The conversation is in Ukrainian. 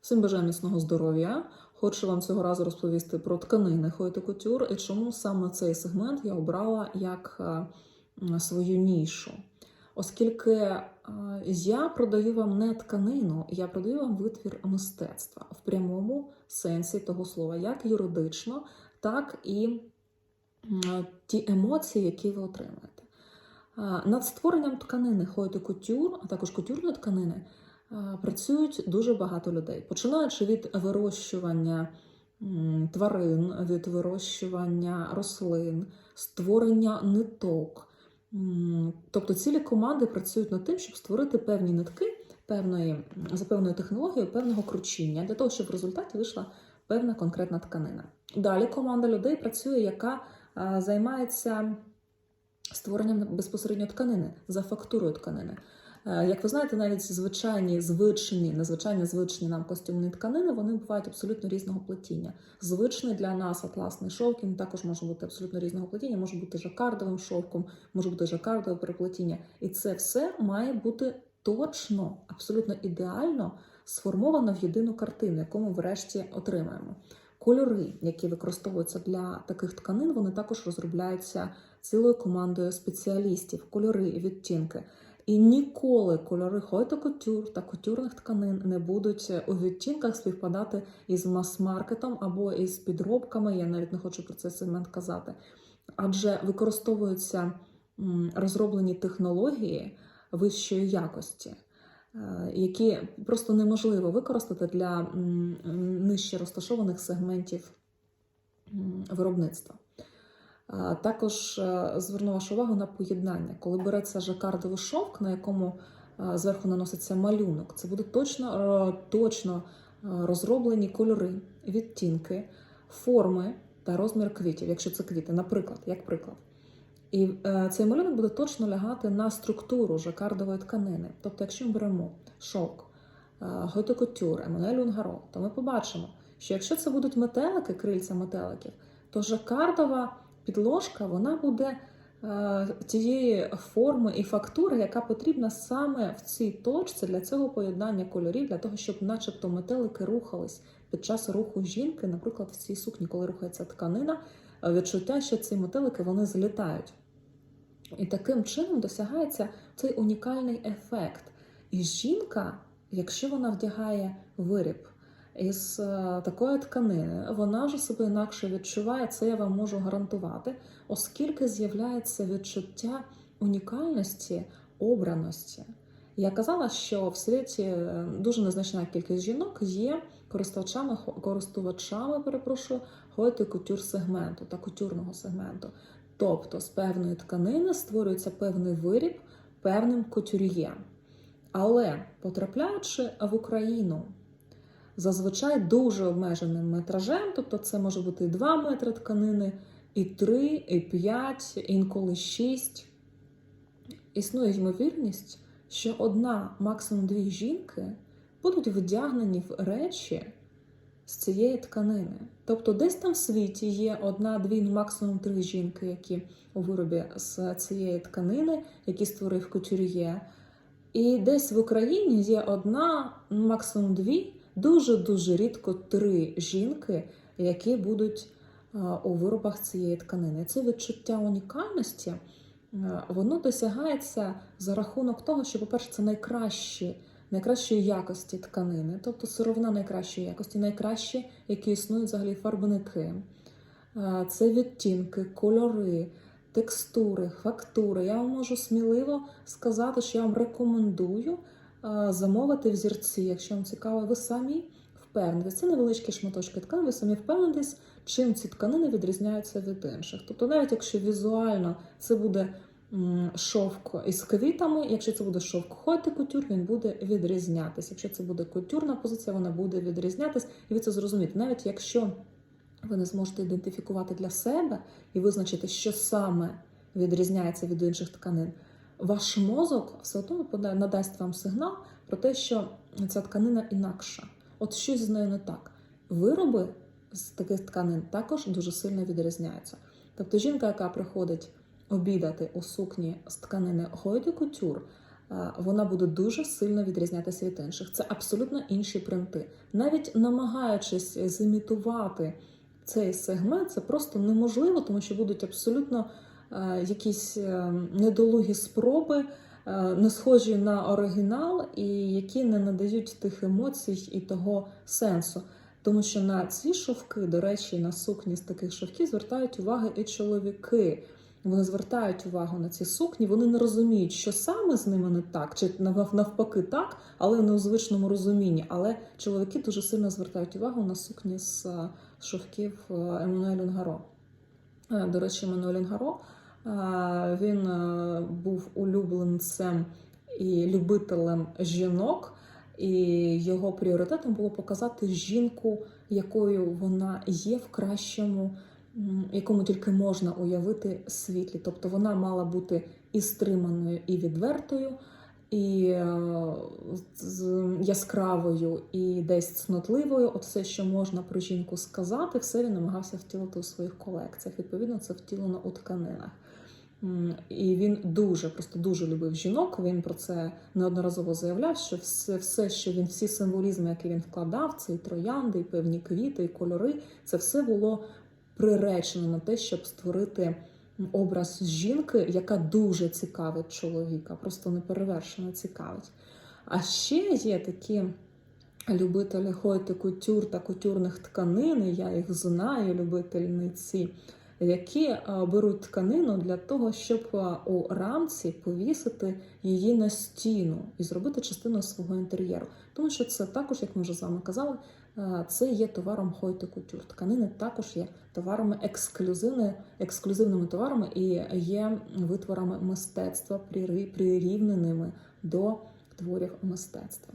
Всім бажаю міцного здоров'я. Хочу вам цього разу розповісти про тканини Хойте Кутюр і чому саме цей сегмент я обрала як е, свою нішу. Оскільки е, я продаю вам не тканину, я продаю вам витвір мистецтва в прямому сенсі того слова, як юридично, так і ті емоції, які ви отримаєте. Е, Над створенням тканини Хойте Кутюр, а також кутюрної тканини, е, працюють дуже багато людей, починаючи від вирощування тварин, від вирощування рослин, створення ниток. Тобто цілі команди працюють над тим, щоб створити певні нитки певної, за певною технологією, певного кручіння, для того, щоб в результаті вийшла певна конкретна тканина. Далі команда людей працює, яка займається створенням безпосередньо тканини за фактурою тканини. Е, Як ви знаєте, навіть звичайні звичні, незвичайні звичні нам костюмні тканини, вони бувають абсолютно різного плетіння. Звичний для нас атласний шовк, він також може бути абсолютно різного плетіння, може бути жакардовим шовком, може бути жакардове переплетіння. І це все має бути точно, абсолютно ідеально сформовано в єдину картину, яку ми врешті отримаємо. Кольори, які використовуються для таких тканин, вони також розробляються цілою командою спеціалістів, кольори, відтінки. І ніколи кольори хойто кутюр та кутюрних тканин не будуть у відтінках співпадати із мас-маркетом або із підробками. Я навіть не хочу про цей сегмент казати. Адже використовуються розроблені технології вищої якості, е, які просто неможливо використати для нижче розташованих сегментів виробництва. Також е, зверну вашу увагу на поєднання. Коли береться жакардовий шовк, на якому е, зверху наноситься малюнок, це буде точно, е, точно розроблені кольори, відтінки, форми та розмір квітів, якщо це квіти, наприклад, як приклад. І цей малюнок буде точно лягати на структуру жакардової тканини. Тобто, якщо ми беремо шовк, готокотюр, Еммануель Унгаро, то ми побачимо, що якщо це будуть метелики, крильця метеликів, то жакардова підложка вона буде е, тієї форми і фактури, яка потрібна саме в цій точці для цього поєднання кольорів, для того, щоб, начебто, метелики рухались під час руху жінки, наприклад, в цій сукні, коли рухається тканина, е, відчуття, що ці метелики вони злітають. І таким чином досягається цей унікальний ефект. І жінка, якщо вона вдягає виріб із е, такої тканини, вона вже себе інакше відчуває, це я вам можу гарантувати, оскільки з'являється відчуття унікальності, обраності. Я казала, що в світі е, дуже незначна кількість жінок є користувачами, користувачами перепрошую, хойти кутюр сегменту та кутюрного сегменту. Тобто з певної тканини створюється певний виріб певним кутюр'є. Але потрапляючи в Україну зазвичай дуже обмеженим метражем, тобто це може бути і 2 метри тканини, і 3, і 5, інколи 6. Існує ймовірність, що одна, максимум дві жінки будуть вдягнені в речі з цієї тканини. Тобто, десь там в світі є одна-дві, ну, максимум три жінки, які у виробі з цієї тканини, які створив кутюр'є. І десь в Україні є одна, ну, максимум дві, дуже-дуже рідко три жінки, які будуть у виробах цієї тканини. Це відчуття унікальності. Воно досягається за рахунок того, що, по-перше, це найкращі, найкращої якості тканини, тобто сировина найкращої якості, найкращі, які існують взагалі фарбники. Це відтінки, кольори, текстури, фактури. Я вам можу сміливо сказати, що я вам рекомендую замовити взірці, якщо вам цікаво, ви самі впевнитесь. Це невеличкі шматочки тканин, ви самі впевнитесь, чим ці тканини відрізняються від інших. Тобто, навіть якщо візуально це буде шовк із квітами, якщо це буде шовк хойте кутюр, він буде відрізнятися. Якщо це буде кутюрна позиція, вона буде відрізнятися, і ви це зрозумієте. Навіть якщо ви не зможете ідентифікувати для себе і визначити, що саме відрізняється від інших тканин, ваш мозок все одно надасть вам сигнал про те, що ця тканина інакша. От щось з нею не так. Вироби з таких тканин також дуже сильно відрізняються. Тобто жінка, яка приходить обідати у сукні з тканини Хойде Кутюр, вона буде дуже сильно відрізнятися від інших. Це абсолютно інші принти. Навіть намагаючись зімітувати цей сегмент, це просто неможливо, тому що будуть абсолютно якісь е, недолугі спроби, е, не схожі на оригінал, і які не надають тих емоцій і того сенсу. Тому що на ці шовки, до речі, на сукні з таких шовків звертають увагу і чоловіки. Вони звертають увагу на ці сукні, вони не розуміють, що саме з ними не так, чи навпаки так, але не у звичному розумінні. Але чоловіки дуже сильно звертають увагу на сукні з е, шовків е, Лінгаро. Е, До речі, Еммануель Лінгаро е, він е, був улюбленцем і любителем жінок, і його пріоритетом було показати жінку, якою вона є в кращому, якому тільки можна уявити світлі. Тобто вона мала бути і стриманою, і відвертою, і е, яскравою, і десь цнотливою. От все, що можна про жінку сказати, все він намагався втілити у своїх колекціях. Відповідно, це втілено у тканинах. І він дуже, просто дуже любив жінок. Він про це неодноразово заявляв, що все, все, що він, всі символізми, які він вкладав, це і троянди, і певні квіти, і кольори, це все було приречено на те, щоб створити образ жінки, яка дуже цікавить чоловіка, просто неперевершено цікавить. А ще є такі любителі хойти кутюр та кутюрних тканин, я їх знаю, любительниці, які е, беруть тканину для того, щоб е, у рамці повісити її на стіну і зробити частиною свого інтер'єру. Тому що це також, як ми вже з вами казали, це є товаром хойти кутюр. Тканини також є товарами ексклюзивними, ексклюзивними товарами і є витворами мистецтва, прирі- прирівненими до творів мистецтва.